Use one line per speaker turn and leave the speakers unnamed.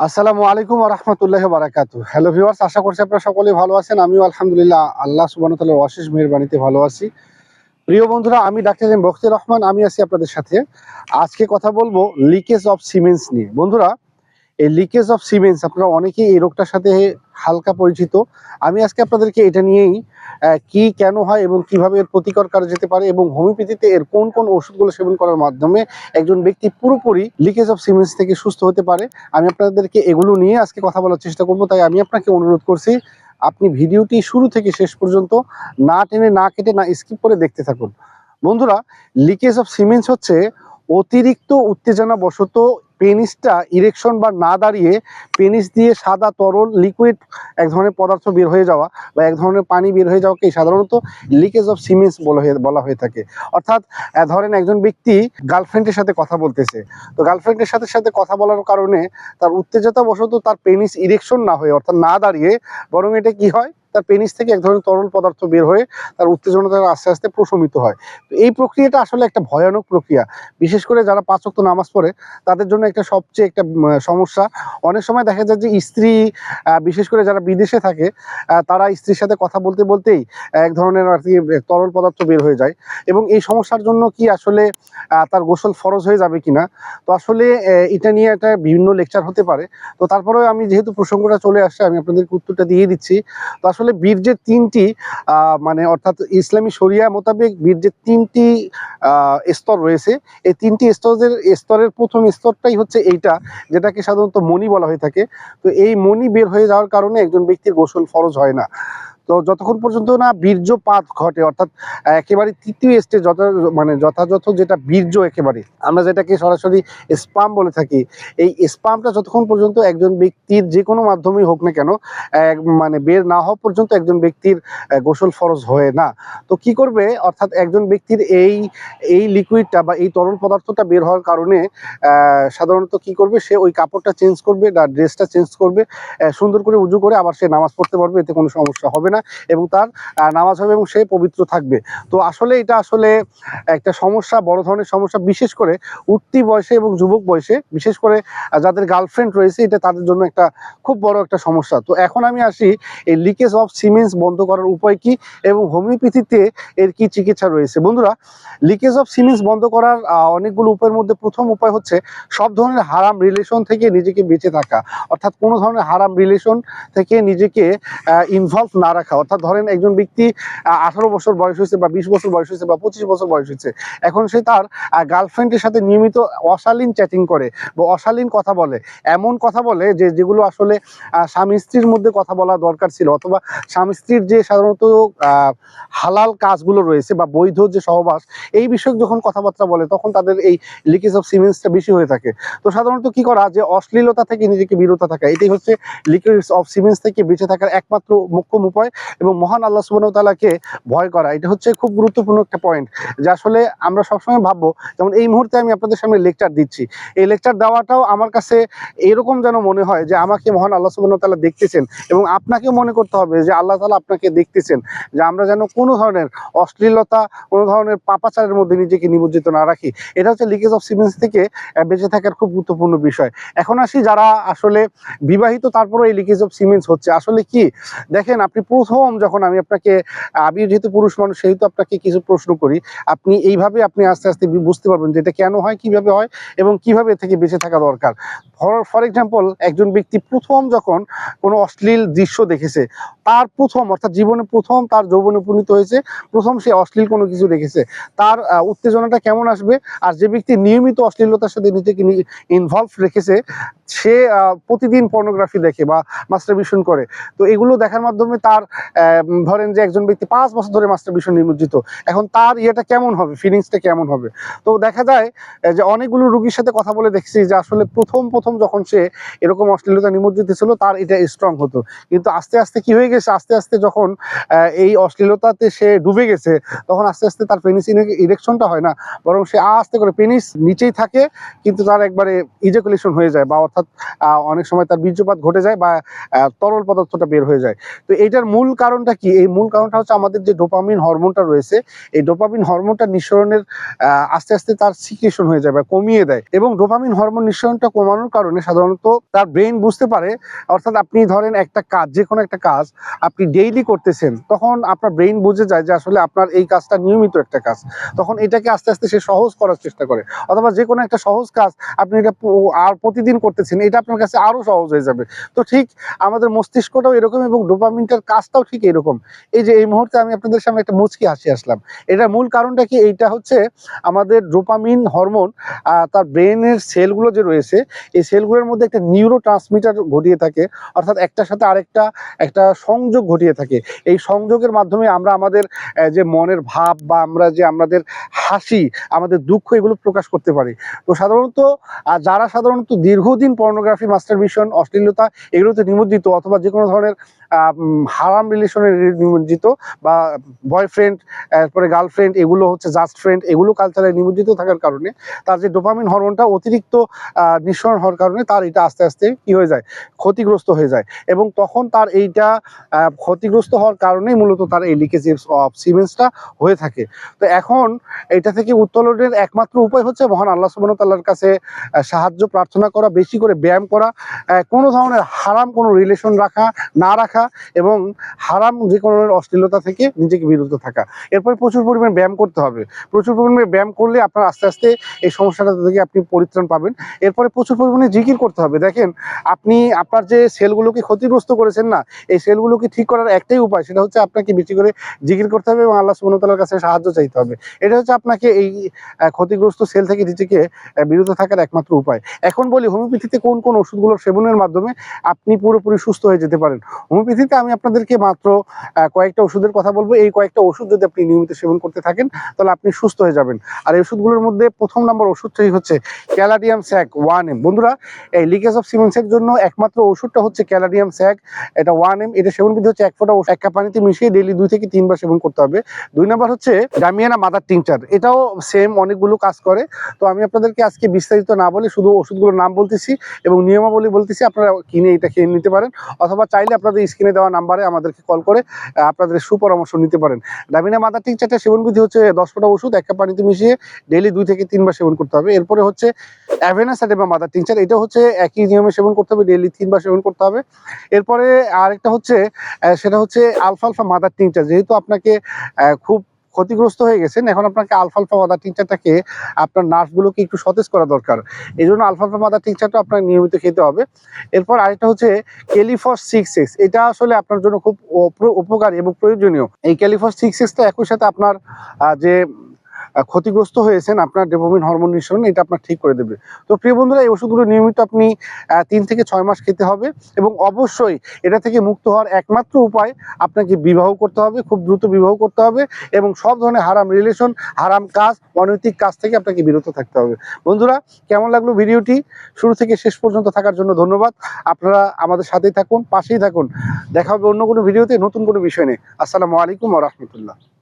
আসসালামু আলাইকুম রহমতুল্লাহ বারাকাতু হ্যালো ভিউয়ার্স আশা করছি আপনারা সকলেই ভালো আছেন। আমিও আলহামদুলিল্লাহ আল্লাহ তাআলার অশেষ মেহেরবানিতে ভালো আছি। প্রিয় বন্ধুরা, আমি ডাক্তার এম রহমান, আমি আছি আপনাদের সাথে। আজকে কথা বলব লিকেজ অফ সিমেন্টস নিয়ে। বন্ধুরা এই লিকেজ অফ সিমেন্টস আপনারা অনেকেই এই রোগটার সাথে হালকা পরিচিত। আমি আজকে আপনাদেরকে এটা নিয়েই কি কেন হয় এবং কীভাবে এর প্রতিকার করা যেতে পারে এবং হোমিওপ্যাথিতে এর কোন কোন ওষুধগুলো সেবন করার মাধ্যমে একজন ব্যক্তি পুরোপুরি লিকেজ অফ সিমেন্টস থেকে সুস্থ হতে পারে, আমি আপনাদেরকে এগুলো নিয়ে আজকে কথা বলার চেষ্টা করব। তাই আমি আপনাকে অনুরোধ করছি, আপনি ভিডিওটি শুরু থেকে শেষ পর্যন্ত না টেনে না কেটে না স্কিপ করে দেখতে থাকুন। বন্ধুরা লিকেজ অফ সিমেন্টস হচ্ছে অতিরিক্ত উত্তেজনা বশত পেনিসটা ইরেকশন বা না দাঁড়িয়ে পেনিস দিয়ে সাদা তরল লিকুইড এক ধরনের পদার্থ বের হয়ে যাওয়া বা এক ধরনের পানি বের হয়ে যাওয়াকে সাধারণত লিকেজ অফ সিমেন্টস বলা হয়ে বলা হয়ে থাকে। অর্থাৎ ধরেন একজন ব্যক্তি গার্লফ্রেন্ডের সাথে কথা বলতেছে। তো গার্লফ্রেন্ডের সাথে সাথে কথা বলার কারণে তার উত্তেজতা বশত তার পেনিস ইরেকশন না হয়ে, অর্থাৎ না দাঁড়িয়ে বরং এটা কি হয়? তার পেনিস থেকে এক ধরনের তরল পদার্থ বের হয়ে তার উত্তেজনাটা আস্তে আস্তে প্রশমিত হয়। তো এই প্রক্রিয়াটা আসলে একটা ভয়ানক প্রক্রিয়া। বিশেষ করে যারা পাঁচ ওয়াক্ত নামাজ পড়ে, তাদের জন্য একটা সবচেয়ে একটা সমস্যা। অনেক সময় দেখা যায় যে স্ত্রী বিশেষ করে যারা বিদেশে থাকে তারা স্ত্রীর সাথে কথা বলতে বলতেই এক ধরনের আর কি তরল পদার্থ বের হয়ে যায়। এবং এই সমস্যার জন্য কি আসলে তার গোসল ফরজ হয়ে যাবে কিনা? তো আসলে এটা নিয়ে একটা বিভিন্ন লেকচার হতে পারে। তো তারপরেও আমি যেহেতু প্রসঙ্গটা চলে আসছে, আমি আপনাদেরকে উত্তরটা দিয়ে দিচ্ছি। তো আসলে বীর্যের তিনটি আহ, মানে অর্থাৎ ইসলামী শরিয়া মোতাবেক বীর্যের তিনটি আহ, স্তর রয়েছে এই তিনটি স্তরের স্তরের প্রথম স্তরটাই হচ্ছে এইটা যেটাকে সাধারণত মনি বলা হয়ে থাকে। তো এই মনি বের হয়ে যাওয়ার কারণে একজন ব্যক্তির গোসল ফরজ হয় না। তো যতক্ষণ পর্যন্ত না বীর্যপাত ঘটে, অর্থাৎ একেবারে তৃতীয় স্টেজ যত মানে যথাযথ যেটা বীর্য একেবারে, আমরা যেটাকে সরাসরি স্পাম বলে থাকি, এই স্পামটা যতক্ষণ পর্যন্ত একজন ব্যক্তির যে কোনো মাধ্যমেই হোক না কেন মানে বের না হওয়া পর্যন্ত একজন ব্যক্তির গোসল ফরজ হয় না। তো কি করবে? অর্থাৎ একজন ব্যক্তির এই এই লিকুইডটা বা এই তরল পদার্থটা বের হওয়ার কারণে সাধারণত কি করবে? সে ওই কাপড়টা চেঞ্জ করবে বা ড্রেসটা চেঞ্জ করবে সুন্দর করে উজু করে আবার সে নামাজ পড়তে পারবে, এতে কোনো সমস্যা হবে না। এবং তার নামাজ হবে এবং সে পবিত্র থাকবে। তো আসলে এটা আসলে একটা সমস্যা, বড় ধরনের সমস্যা, বিশেষ করে উঠতি বয়সে এবং যুবক বয়সে, বিশেষ করে যাদের গার্লফ্রেন্ড রয়েছে, এটা তাদের জন্য একটা খুব বড় একটা সমস্যা। তো এখন আমি আসি, এই লিকেজ অফ সিমেন্স বন্ধ করার উপায় কি, এবং হোমিওপ্যাথিতে এর কি চিকিৎসা রয়েছে? বন্ধুরা লিকেজ অফ সিমেন্স বন্ধ করার অনেকগুলো উপায়ের মধ্যে প্রথম উপায় হচ্ছে সব ধরনের হারাম রিলেশন থেকে নিজেকে বেঁচে থাকা। অর্থাৎ কোনো ধরনের হারাম রিলেশন থেকে নিজেকে ইনভলভ না রাখা। অর্থাৎ ধরেন একজন ব্যক্তি আঠারো বছর বয়স হয়েছে বা বিশ বছর বয়স হয়েছে বা পঁচিশ বছর বয়স হয়েছে, এখন সে তার গার্লফ্রেন্ডের সাথে নিয়মিত অশালীন চ্যাটিং করে বা অশালীন কথা বলে। এমন কথা বলে যে, যেগুলো আসলে স্বামী স্ত্রীর মধ্যে কথা বলা দরকার ছিল অথবা স্বামী স্ত্রীর যে সাধারণত হালাল কাজগুলো রয়েছে বা বৈধ যে সহবাস, এই বিষয়ক যখন কথাবার্তা বলে তখন তাদের এই লিকেজ অফ সিমেন্সটা বেশি হয়ে থাকে। তো সাধারণত কি করা যে, অশ্লীলতা থেকে নিজেকে বিরত থাকা, এটাই হচ্ছে লিকেজ অফ সিমেন্স থেকে বেঁচে থাকার একমাত্র মোক্ষম উপায়। এবং মহান আল্লাহ সুবাহ তালাকে ভয় করা, এটা হচ্ছে খুব গুরুত্বপূর্ণ একটা পয়েন্ট যে আসলে আমরা সবসময় ভাববো, যেমন এই মুহূর্তে আমি আপনাদের সামনে লেকচার দিচ্ছি। এই লেকচার দেওয়াটাও আমার কাছে এরকম যেন মনে হয় যে আমাকে মহান আল্লাহ সুবাহ তালা দেখতেছেন এবং আপনাকেও মনে করতে হবে যে আল্লাহ তালা আপনাকে দেখতেছেন, যে আমরা যেন কোনো ধরনের অশ্লীলতা, কোনো ধরনের পাপাচারের মধ্যে নিজেকে নিমজ্জিত না রাখি। এটা হচ্ছে লিকেজ অফ সিমেন্স থেকে বেঁচে থাকার খুব গুরুত্বপূর্ণ বিষয়। এখন আসি যারা আসলে বিবাহিত তারপরে এই লিকেজ অফ সিমেন্স হচ্ছে। আসলে কি? দেখেন, আপনি প্রথম যখন আমি আপনাকে আমি যেহেতু পুরুষ মানুষ, সেহেতু আপনাকে কিছু প্রশ্ন করি, আপনি এইভাবে আপনি আস্তে আস্তে বুঝতে পারবেন যে এটা কেন হয়, কীভাবে হয় এবং কীভাবে থেকে বেঁচে থাকা দরকার। ফর ফর এক্সাম্পল একজন ব্যক্তি প্রথম যখন কোনো অশ্লীল দৃশ্য দেখেছে, তার প্রথম, অর্থাৎ জীবনে প্রথম তার যৌবনে উপনীত হয়েছে, প্রথম সে অশ্লীল কোনো কিছু দেখেছে, তার উত্তেজনাটা কেমন আসবে? আর যে ব্যক্তি নিয়মিত অশ্লীলতার সাথে নিজেকে ইনভলভ রেখেছে, সে প্রতিদিন পর্নোগ্রাফি দেখে বা মাস্টারবিশন করে। তো এগুলো দেখার মাধ্যমে তার ধরেন যে একজন ব্যক্তি পাঁচ বছর ধরে মাস্টারবিশন নিমজ্জিত, এখন তার ইয়েটা কেমন হবে? ফিলিংসটা কেমন হবে? তো দেখা যায় যে অনেকগুলো রুগীর সাথে কথা বলে দেখছি যে আসলে প্রথম প্রথম যখন সে এরকম অশ্লীলতা নিমজ্জিত ছিল, তার এটা স্ট্রং হতো। কিন্তু আস্তে আস্তে কি হয়ে গেছে? আস্তে আস্তে যখন এই অশ্লীলতাতে সে ডুবে গেছে, তখন আস্তে আস্তে তার পেনিস ইরেকশনটা হয় না, বরং সে আস্তে করে পেনিস নিচেই থাকে, কিন্তু তার একবারে ইজাকুলেশন হয়ে যায় বা অর্থাৎ অনেক সময় তার বীর্যপাত ঘটে যায় বা তরল পদার্থটা বের হয়ে যায়। তো এইটার মূল কারণটা কি? এই মূল কারণটা হচ্ছে আমাদের যে ডোপামিন হরমোনটা রয়েছে, এই ডোপামিন হরমোনটা নিঃসরণের আস্তে আস্তে তার সিক্রেশন হয়ে যায় বা কমিয়ে দেয়। এবং ডোপামিন হরমোন নিঃসরণটা কমানোর কারণে সাধারণত তার ব্রেন বুঝতে পারে। অর্থাৎ আপনি ধরেন একটা কাজ যে কোনো একটা কাজ আপনি ডেইলি করতেছেন, তখন আপনার ব্রেন বুঝে যায় যে আসলে আপনার এই কাজটা নিয়মিত একটা কাজ। তখন এটাকে আস্তে আস্তে সে সহজ করার চেষ্টা করে। অথবা যে কোনো একটা সহজ কাজ আপনি এটা আর প্রতিদিন করতেছেন, এটা আপনার কাছে আরও সহজ হয়ে যাবে। তো ঠিক আমাদের মস্তিষ্কটাও এরকম এবং ডোপামিনটার কাজটাও ঠিক এরকম। এই যে এই মুহূর্তে আমি আপনাদের সামনে একটা মুচকি হাসি আসলাম। এটার মূল কারণটা কি? এইটা হচ্ছে আমাদের ডোপামিন হরমোন তার ব্রেনের সেলগুলো যে রয়েছে, এই সেলগুলোর মধ্যে একটা নিউরো ট্রান্সমিটার ঘটিয়ে থাকে, অর্থাৎ একটার সাথে আরেকটা, একটা সংযোগ ঘটিয়ে থাকে। এই সংযোগের মাধ্যমে আমরা আমাদের যে মনের ভাব বা আমরা যে আমাদের হাসি, আমাদের দুঃখ এগুলো প্রকাশ করতে পারি। তো সাধারণত যারা সাধারণত দীর্ঘদিন পর্নোগ্রাফি মাস্টারবেশন অশ্লীলতা এগুলোতে নিমজ্জিত অথবা যে কোনো ধরনের হারাম রিলেশনে নিমজ্জিত বা বয়ফ্রেন্ড তারপরে গার্লফ্রেন্ড এগুলো হচ্ছে জাস্ট ফ্রেন্ড এগুলো কালচারে নিমজ্জিত থাকার কারণে তার যে ডোপামিন হরমোনটা অতিরিক্ত নিঃসরণ হওয়ার কারণে তার এটা আস্তে আস্তে কি হয়ে যায়, ক্ষতিগ্রস্ত হয়ে যায়। এবং তখন তার এইটা ক্ষতিগ্রস্ত হওয়ার কারণেই মূলত তার এই লিকেজ অফ সিমেন্সটা হয়ে থাকে। তো এখন এটা থেকে উত্তোলনের একমাত্র উপায় হচ্ছে মহান আল্লাহ সুবাহ তাল্লার কাছে সাহায্য প্রার্থনা করা, বেশি করে ব্যায়াম করা কোনো ধরনের হারাম কোনো রিলেশন রাখা, না রাখা এবং হারাম যে কোনো অশ্লীলতা থেকে নিজেকে বিরত থাকা। এরপরে প্রচুর পরিমাণে ব্যায়াম করতে হবে। প্রচুর পরিমাণে ব্যায়াম করলে আপনার আস্তে আস্তে এই সমস্যাটা থেকে আপনি পরিত্রাণ পাবেন। এরপরে প্রচুর পরিমাণে জিকির করতে হবে। দেখেন, আপনি, আপনার যে সেলগুলোকে ক্ষতিগ্রস্ত করেছেন না, এই সেলগুলোকে ঠিক করার একটাই উপায়, সেটা হচ্ছে আপনাকে বেশি করে জিকির করতে হবে এবং আল্লাহ সুবহানাহু কাছে সাহায্য চাইতে হবে। এটা হচ্ছে আপনাকে এই ক্ষতিগ্রস্ত সেল থেকে নিজেকে বিরত থাকার একমাত্র উপায়। এখন বলি, হোমিওপ্যাথিতে কোন কোন ওষুধগুলোর সেবনের মাধ্যমে আপনি পুরোপুরি সুস্থ হয়ে যেতে পারেন? হোমিওপ্যাথিতে আমি আপনাদেরকে মাত্র কয়েকটা ওষুধের কথা বলব। এই কয়েকটা ওষুধ যদি আপনি নিয়মিত সেবন করতে থাকেন, তাহলে আপনি সুস্থ হয়ে যাবেন। আর এই ওষুধগুলোর মধ্যে প্রথম নম্বর ওষুধটাই হচ্ছে ক্যালাডিয়াম স্যাক ওয়ান এম। বন্ধুরা এই লিকেজ অফ সিমেন্সের জন্য একমাত্র ওষুধটা হচ্ছে ক্যালাডিয়াম স্যাক এটা ওয়ান এম এটা সেবন বিধি হচ্ছে এক ফোঁটা এক কাপ পানিতে মিশিয়ে ডেইলি দুই থেকে তিনবার সেবন করতে হবে। দুই নম্বর হচ্ছে ডামিয়ানা মাদার টিংচার। এটাও সেম অনেকগুলো কাজ করে। তো আমি আপনাদেরকে আজকে বিস্তারিত না বলে শুধু ওষুধগুলোর নাম বলতেছি এবং নিয়মাবলী বলতেছি, আপনারা কিনে এটা খেয়ে নিতে পারেন। অথবা চাইলে আপনাদের স্ক্রিনে দেওয়া নাম্বারে আমাদেরকে কল করে আপনাদের সুপরামর্শ নিতে পারেন। ডামিনা মাদার টিংচারটা সেবন বিধি হচ্ছে দশ ফোঁটা ওষুধ, এক কাপ পানিতে মিশিয়ে ডেলি দুই থেকে তিনবার সেবন করতে হবে। এরপরে হচ্ছে অ্যাভেনা সাইডেবা মাদার টিংচার এটা হচ্ছে একই নিয়মে সেবন করতে হবে ডেইলি তিনবার সেবন করতে হবে। এরপরে আরেকটা হচ্ছে সেটা হচ্ছে আলফালফা মাদার টিংচার যেহেতু আপনাকে খুব ক্ষতিগ্রস্ত হয়ে গেছেন, এখন আপনাকে আলফালফা মাদার টিংচারটাকে আপনার নার্ভগুলোকে একটু সতেজ করা দরকার। এই জন্য আলফালফা মাদার টিংচারটা আপনার নিয়মিত খেতে হবে। এরপর আরেকটা হচ্ছে ক্যালিফস সিক্স এক্স এটা আসলে আপনার জন্য খুব উপকারী এবং প্রয়োজনীয়। এই ক্যালিফস সিক্স এক্সটা একই সাথে আপনার যে ক্ষতিগ্রস্ত হয়েছেন আপনার ডোপামিন হরমোন নিঃসরণ, এটা আপনার ঠিক করে দেবে। তো প্রিয় বন্ধুরা, এই ওষুধগুলো নিয়মিত আপনি তিন থেকে ছয় মাস খেতে হবে এবং অবশ্যই এটা থেকে মুক্ত হওয়ার একমাত্র উপায় আপনাকে বিবাহ করতে হবে, খুব দ্রুত বিবাহ করতে হবে এবং সব ধরনের হারাম রিলেশন হারাম কাজ, অনৈতিক কাজ থেকে আপনাকে বিরত থাকতে হবে। বন্ধুরা, কেমন লাগল ভিডিওটি? শুরু থেকে শেষ পর্যন্ত থাকার জন্য ধন্যবাদ। আপনারা আমাদের সাথেই থাকুন, পাশেই থাকুন। দেখা হবে অন্য কোনো ভিডিওতে নতুন কোনো বিষয় নেই আসসালামু আলাইকুম রহমতুল্লাহ।